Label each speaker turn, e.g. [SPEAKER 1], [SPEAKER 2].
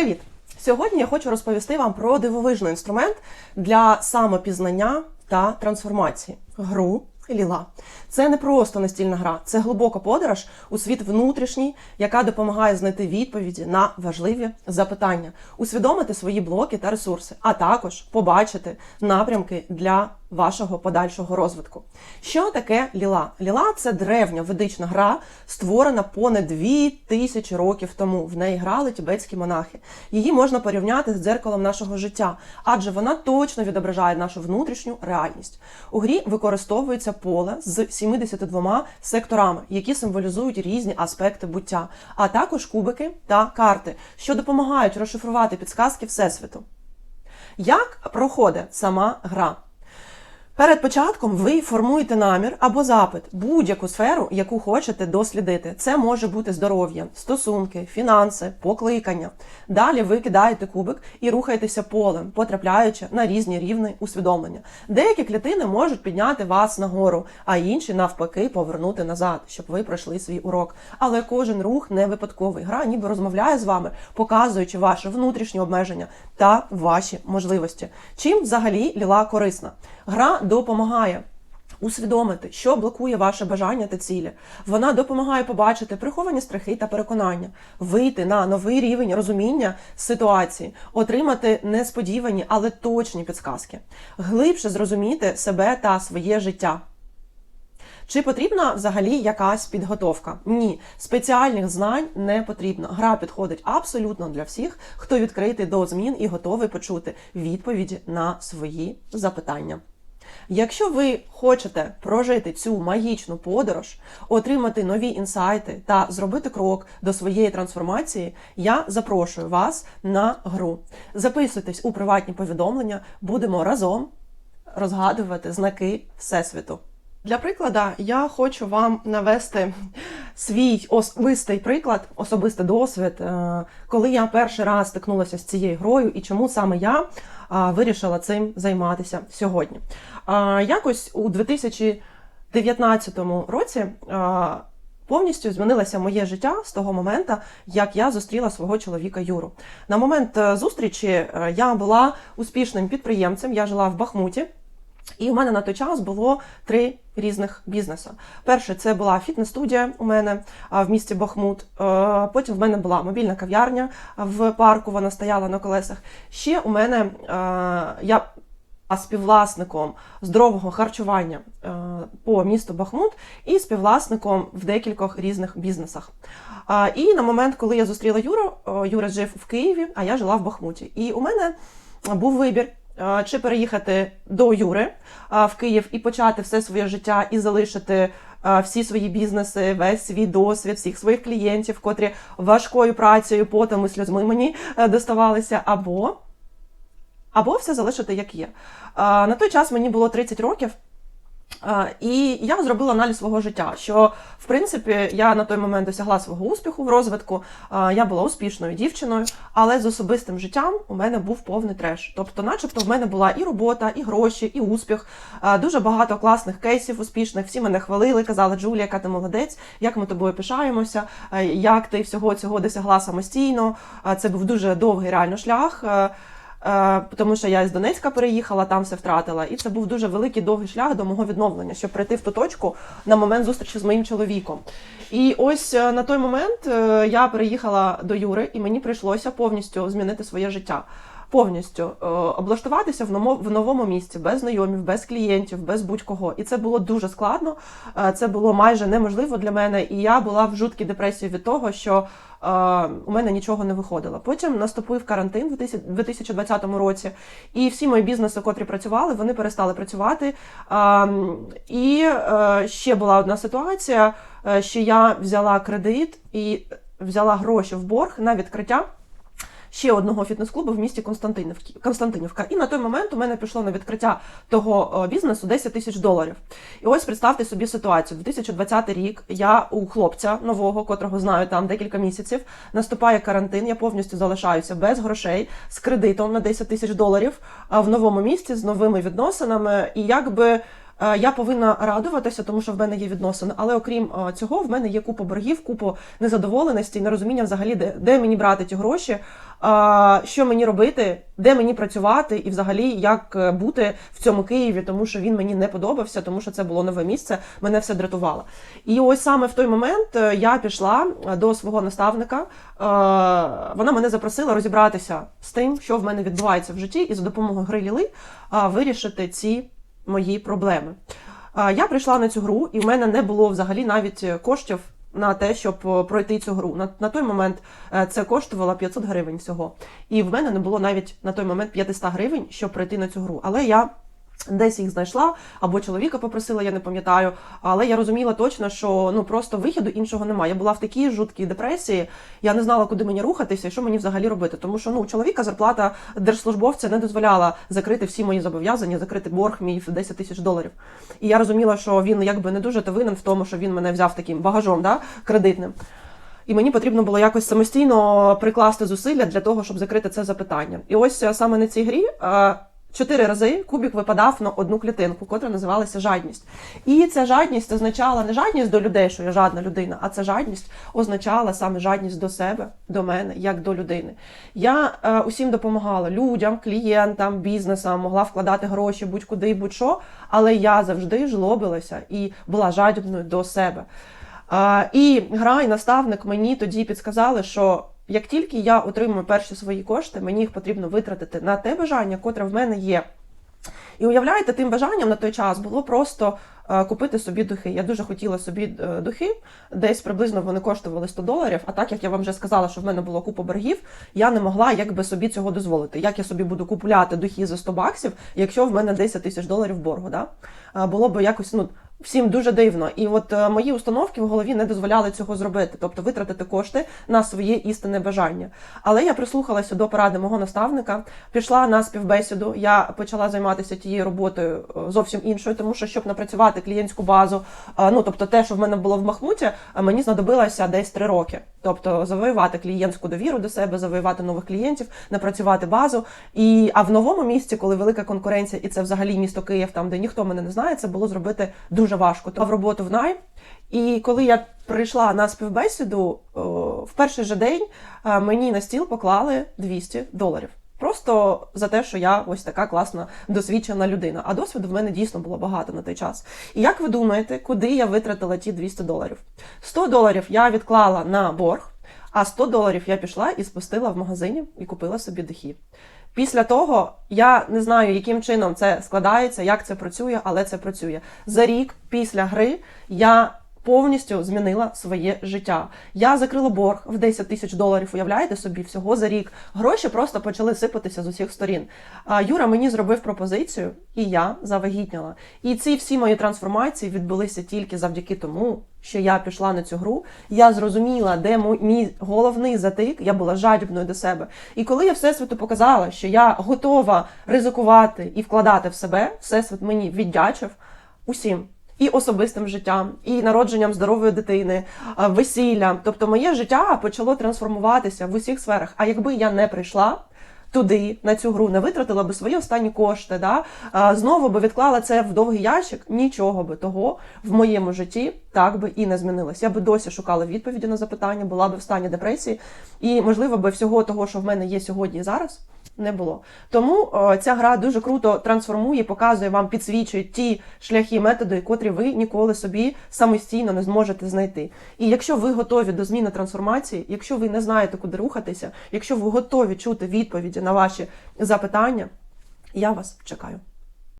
[SPEAKER 1] Привіт! Сьогодні я хочу розповісти вам про дивовижний інструмент для самопізнання та трансформації гру Ліла. Це не просто настільна гра, це глибока подорож у світ внутрішній, яка допомагає знайти відповіді на важливі запитання, усвідомити свої блоки та ресурси, а також побачити напрямки для вашого подальшого розвитку. Що таке ліла? Ліла це древня ведична гра, створена понад дві тисячі років тому. В неї грали тібетські монахи. Її можна порівняти з дзеркалом нашого життя, адже вона точно відображає нашу внутрішню реальність. У грі використовується поле з 72 секторами, які символізують різні аспекти буття, а також кубики та карти, що допомагають розшифрувати підсказки Всесвіту. Як проходить сама гра? Перед початком ви формуєте намір або запит, будь-яку сферу, яку хочете дослідити. Це може бути здоров'я, стосунки, фінанси, покликання. Далі ви кидаєте кубик і рухаєтеся полем, потрапляючи на різні рівни усвідомлення. Деякі клітини можуть підняти вас нагору, а інші навпаки повернути назад, щоб ви пройшли свій урок. Але кожен рух не випадковий. Гра ніби розмовляє з вами, показуючи ваші внутрішні обмеження та ваші можливості. Чим взагалі ліла корисна? Гра допомагає. Усвідомити, що блокує ваше бажання та цілі. Вона допомагає побачити приховані страхи та переконання, вийти на новий рівень розуміння ситуації, отримати несподівані, але точні підсказки, глибше зрозуміти себе та своє життя. Чи потрібна взагалі якась підготовка? Ні, спеціальних знань не потрібно. Гра підходить абсолютно для всіх, хто відкритий до змін і готовий почути відповіді на свої запитання. Якщо ви хочете прожити цю магічну подорож, отримати нові інсайти та зробити крок до своєї трансформації, я запрошую вас на гру. Записуйтесь у приватні повідомлення, будемо разом розгадувати знаки Всесвіту. Для прикладу, я хочу вам навести свій особистий приклад, особистий досвід, е, коли я перший раз стикнулася з цією грою і чому саме я вирішила цим займатися сьогодні. Якось у 2019 році. Повністю змінилося моє життя з того моменту, як я зустріла свого чоловіка Юру. На момент е, зустрічі е, я була успішним підприємцем, я жила в Бахмуті. І у мене на той час було три різних бізнеси. Перше, це була фітнес-студія у мене в місті Бахмут. Потім в мене була мобільна кав'ярня в парку, вона стояла на колесах. Ще у мене я співвласником здорового харчування по місту Бахмут і співвласником в декількох різних бізнесах. І на момент, коли я зустріла Юру, Юра жив в Києві, а я жила в Бахмуті. І у мене був вибір чи переїхати до Юри в Київ і почати все своє життя і залишити всі свої бізнеси, весь свій досвід, всіх своїх клієнтів, котрі важкою працею, потом і сльозми мені е, доставалися, або або все залишити як є. На той час мені було 30 років. І я зробила аналіз свого життя, що в принципі я на той момент досягла свого успіху в розвитку. Я була успішною дівчиною, але з особистим життям у мене був повний треш. Тобто, начебто, в мене була і робота, і гроші, і успіх. Дуже багато класних кейсів успішних. Всі мене хвалили, казали, Джулія, яка ти молодець, як ми тобою пишаємося, як ти всього цього досягла самостійно. Це був дуже довгий реально шлях. Е, тому що я з Донецька переїхала, там все втратила. І це був дуже великий довгий шлях до мого відновлення, щоб прийти в ту точку на момент зустрічі з моїм чоловіком. І ось е, на той момент е, я переїхала до Юри, і мені прийшлося повністю змінити своє життя повністю облаштуватися в новому місці, без знайомів, без клієнтів, без будь-кого. І це було дуже складно. Це було майже неможливо для мене. І я була в жуткій депресії від того, що у мене нічого не виходило. Потім наступив карантин у 2020 році, і всі мої бізнеси, котрі працювали, вони перестали працювати. І ще була одна ситуація, що я взяла кредит і взяла гроші в борг на відкриття ще одного фітнес-клубу в місті Константинівка. І на той момент у мене пішло на відкриття того бізнесу 10 тисяч доларів. І ось представте собі ситуацію. 2020 рік я у хлопця нового, котрого знаю там декілька місяців, наступає карантин. Я повністю залишаюся без грошей з кредитом на 10 тисяч доларів в новому місці з новими відносинами. І якби. Е, Я повинна радуватися, тому що в мене є відносини. Але окрім е, цього, в мене є купа боргів, купа незадоволеності, нерозуміння взагалі, де, де мені брати ті гроші, е, що мені робити, де мені працювати, і взагалі як бути в цьому Києві, тому що він мені не подобався, тому що це було нове місце, мене все дратувало. І ось саме в той момент я пішла до свого наставника. Вона мене запросила розібратися з тим, що в мене відбувається в житті, і за допомогою гри Ліли вирішити ці мої проблеми. Я прийшла на цю гру, і в мене не було взагалі навіть коштів на те, щоб е, пройти цю гру. На, на той момент е, це коштувало 500 гривень всього. І в мене не було навіть на той момент 500 гривень, щоб пройти на цю гру. Але я. Десь їх знайшла, або чоловіка попросила, я не пам'ятаю. Але я розуміла точно, що ну просто виходу іншого немає. Я була в такій жуткій депресії, я не знала, куди мені рухатися і що мені взагалі робити. Тому що ну чоловіка зарплата держслужбовця не дозволяла закрити всі мої зобов'язання, закрити борг мій в 10 тисяч доларів. І я розуміла, що він якби не дуже то винен в тому, що він мене взяв таким багажом, да, кредитним. І мені потрібно було якось самостійно прикласти зусилля для того, щоб закрити це запитання. І ось е, саме на цій грі. Е, Чотири рази кубік випадав на одну клітинку, котра називалася жадність. І ця жадність означала не жадність до людей, що я жадна людина, а ця жадність означала саме жадність до себе, до мене, як до людини. Я е, усім допомагала людям, клієнтам, бізнесам, могла вкладати гроші будь-куди, будь-що, але я завжди жлобилася і була жадібною до себе. А, і гра і наставник мені тоді підсказали, що як тільки я отримую перші свої кошти, мені їх потрібно витратити на те бажання, котре в мене є. І уявляєте, тим бажанням на той час було просто е, купити собі духи. Я дуже хотіла собі е, духи, десь приблизно вони коштували 100 доларів. А так як я вам вже сказала, що в мене було купа боргів, я не могла якби собі цього дозволити. Як я собі буду купувати духи за 100 баксів, якщо в мене 10 тисяч доларів боргу? Да? Е, Було б якось ну. Всім дуже дивно, і от е, мої установки в голові не дозволяли цього зробити, тобто витратити кошти на своє істинне бажання. Але я прислухалася до поради мого наставника, пішла на співбесіду. Я почала займатися тією роботою е, зовсім іншою, тому що щоб напрацювати клієнтську базу, е, ну тобто те, що в мене було в Махмуті, мені знадобилося десь три роки. Тобто завоювати клієнтську довіру до себе, завоювати нових клієнтів, напрацювати базу. І а в новому місці, коли велика конкуренція, і це взагалі місто Київ, там де ніхто мене не знає, це було зробити дуже важко. То в роботу в найм. І коли я прийшла на співбесіду, в перший же день е, мені на стіл поклали 200 доларів. Просто за те, що я ось така класна досвідчена людина. А досвіду в мене дійсно було багато на той час. І як ви думаєте, куди я витратила ті 200 доларів? 100 доларів я відклала на борг, а 100 доларів я пішла і спустила в магазині і купила собі духи. Після того я не знаю, яким чином це складається, як це працює, але це працює. За рік після гри я повністю змінила своє життя. Я закрила борг в 10 тисяч доларів. Уявляєте собі, всього за рік. Гроші просто почали сипатися з усіх сторін. А Юра мені зробив пропозицію, і я завагітняла. І ці всі мої трансформації відбулися тільки завдяки тому, що я пішла на цю гру. Я зрозуміла, де мій головний затик. Я була жадібною до себе. І коли я всесвіту показала, що я готова ризикувати і вкладати в себе, всесвіт мені віддячив усім. І особистим життям, і народженням здорової дитини, а, весіллям. Тобто моє життя почало трансформуватися в усіх сферах. А якби я не прийшла туди, на цю гру, не витратила би свої останні кошти, да, а, знову би відклала це в довгий ящик, нічого би того в моєму житті так би і не змінилось. Я би досі шукала відповіді на запитання, була би в стані депресії, і можливо би всього того, що в мене є сьогодні і зараз. Не було тому о, ця гра дуже круто трансформує, показує вам, підсвічує ті шляхи, методи, котрі ви ніколи собі самостійно не зможете знайти. І якщо ви готові до зміни трансформації, якщо ви не знаєте, куди рухатися, якщо ви готові чути відповіді на ваші запитання, я вас чекаю.